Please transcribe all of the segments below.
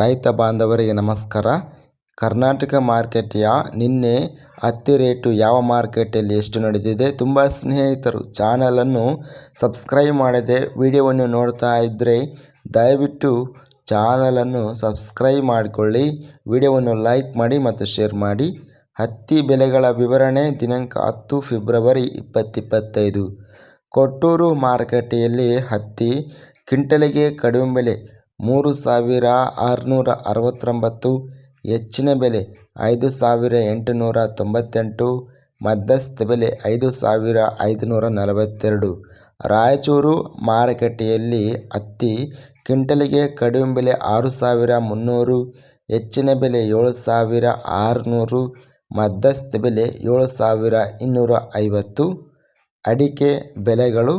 ರೈತ ಬಾಂಧವರಿಗೆ ನಮಸ್ಕಾರ. ಕರ್ನಾಟಕ ಮಾರ್ಕೆಟ್ಯ ನಿನ್ನೆ ಹತ್ತಿ ರೇಟು ಯಾವ ಮಾರ್ಕೆಟಲ್ಲಿ ಎಷ್ಟು ನಡೆದಿದೆ ತುಂಬ ಸ್ನೇಹಿತರು ಚಾನಲನ್ನು ಸಬ್ಸ್ಕ್ರೈಬ್ ಮಾಡದೆ ವಿಡಿಯೋವನ್ನು ನೋಡ್ತಾ ಇದ್ದರೆ ದಯವಿಟ್ಟು ಚಾನಲನ್ನು ಸಬ್ಸ್ಕ್ರೈಬ್ ಮಾಡಿಕೊಳ್ಳಿ, ವಿಡಿಯೋವನ್ನು ಲೈಕ್ ಮಾಡಿ ಮತ್ತು ಶೇರ್ ಮಾಡಿ. ಹತ್ತಿ ಬೆಲೆಗಳ ವಿವರಣೆ ದಿನಾಂಕ ಹತ್ತು ಫೆಬ್ರವರಿ ಇಪ್ಪತ್ತಿಪ್ಪತ್ತೈದು. ಕೊಟ್ಟೂರು ಮಾರುಕಟ್ಟೆಯಲ್ಲಿ ಹತ್ತಿ ಕ್ವಿಂಟಲಿಗೆ ಕಡಿಮೆ ಬೆಲೆ ಮೂರು ಸಾವಿರ ಆರುನೂರ ಅರವತ್ತೊಂಬತ್ತು, ಹೆಚ್ಚಿನ ಬೆಲೆ ಐದು ಸಾವಿರ ಎಂಟುನೂರ ತೊಂಬತ್ತೆಂಟು, ಮಧ್ಯಸ್ಥ ಬೆಲೆ ಐದು ಸಾವಿರ ಐದುನೂರ ನಲವತ್ತೆರಡು. ರಾಯಚೂರು ಮಾರುಕಟ್ಟೆಯಲ್ಲಿ ಹತ್ತಿ ಕ್ವಿಂಟಲಿಗೆ ಕಡಿಮೆ ಬೆಲೆ ಆರು ಸಾವಿರ ಮುನ್ನೂರು, ಹೆಚ್ಚಿನ ಬೆಲೆ ಏಳು ಸಾವಿರ ಆರುನೂರು, ಮಧ್ಯಸ್ಥ ಬೆಲೆ ಏಳು ಸಾವಿರ ಇನ್ನೂರ ಐವತ್ತು. ಅಡಿಕೆ ಬೆಲೆಗಳು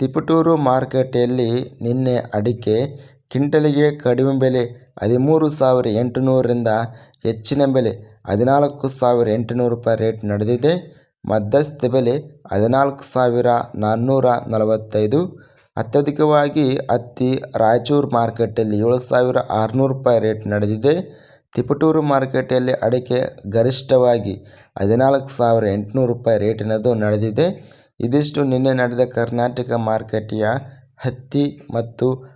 ತಿಪಟೂರು ಮಾರುಕಟ್ಟೆಯಲ್ಲಿ ನಿನ್ನೆ ಅಡಿಕೆ ಕ್ವಿಂಟಲಿಗೆ ಕಡಿಮೆ ಬೆಲೆ ಹದಿಮೂರು ಸಾವಿರ ಎಂಟುನೂರರಿಂದ ಹೆಚ್ಚಿನ ಬೆಲೆ ಹದಿನಾಲ್ಕು ಸಾವಿರ ಎಂಟುನೂರು ರೂಪಾಯಿ ರೇಟ್ ನಡೆದಿದೆ. ಮಧ್ಯಸ್ಥ ಬೆಲೆ ಹದಿನಾಲ್ಕು ಸಾವಿರ ನಾನ್ನೂರ ನಲವತ್ತೈದು. ಅತ್ಯಧಿಕವಾಗಿ ಹತ್ತಿ ರಾಯಚೂರು ಮಾರ್ಕೆಟಲ್ಲಿ ಏಳು ಸಾವಿರ ಆರುನೂರು ರೂಪಾಯಿ ರೇಟ್ ನಡೆದಿದೆ. ತಿಪಟೂರು ಮಾರುಕಟ್ಟೆಯಲ್ಲಿ ಅಡಿಕೆ ಗರಿಷ್ಠವಾಗಿ ಹದಿನಾಲ್ಕು ಸಾವಿರ ಎಂಟುನೂರು ರೂಪಾಯಿ ರೇಟಿನದು ನಡೆದಿದೆ. ಇದಿಷ್ಟು ನಿನ್ನೆ ನಡೆದ ಕರ್ನಾಟಕ ಮಾರುಕಟ್ಟೆಯ ಹತ್ತಿ ಮತ್ತು